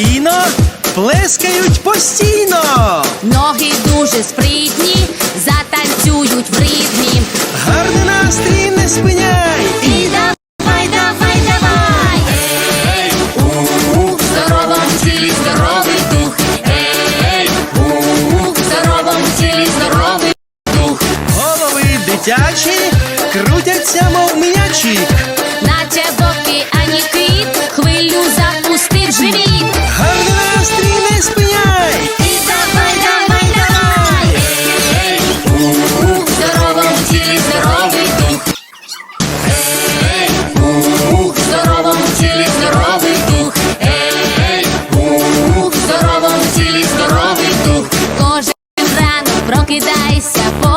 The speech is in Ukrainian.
Енергійно плескають постійно. Ноги дуже спритні, затанцюють в ритмі. Гарний настрій не спиняй. І давай, давай, давай. Ей, у, в здоровому тілі здоровий дух. Ей, у, в здоровому тілі здоровий дух. Голови дитячі крутяться, мов м'ячі. Наче боки, ані кит, хвилю запустив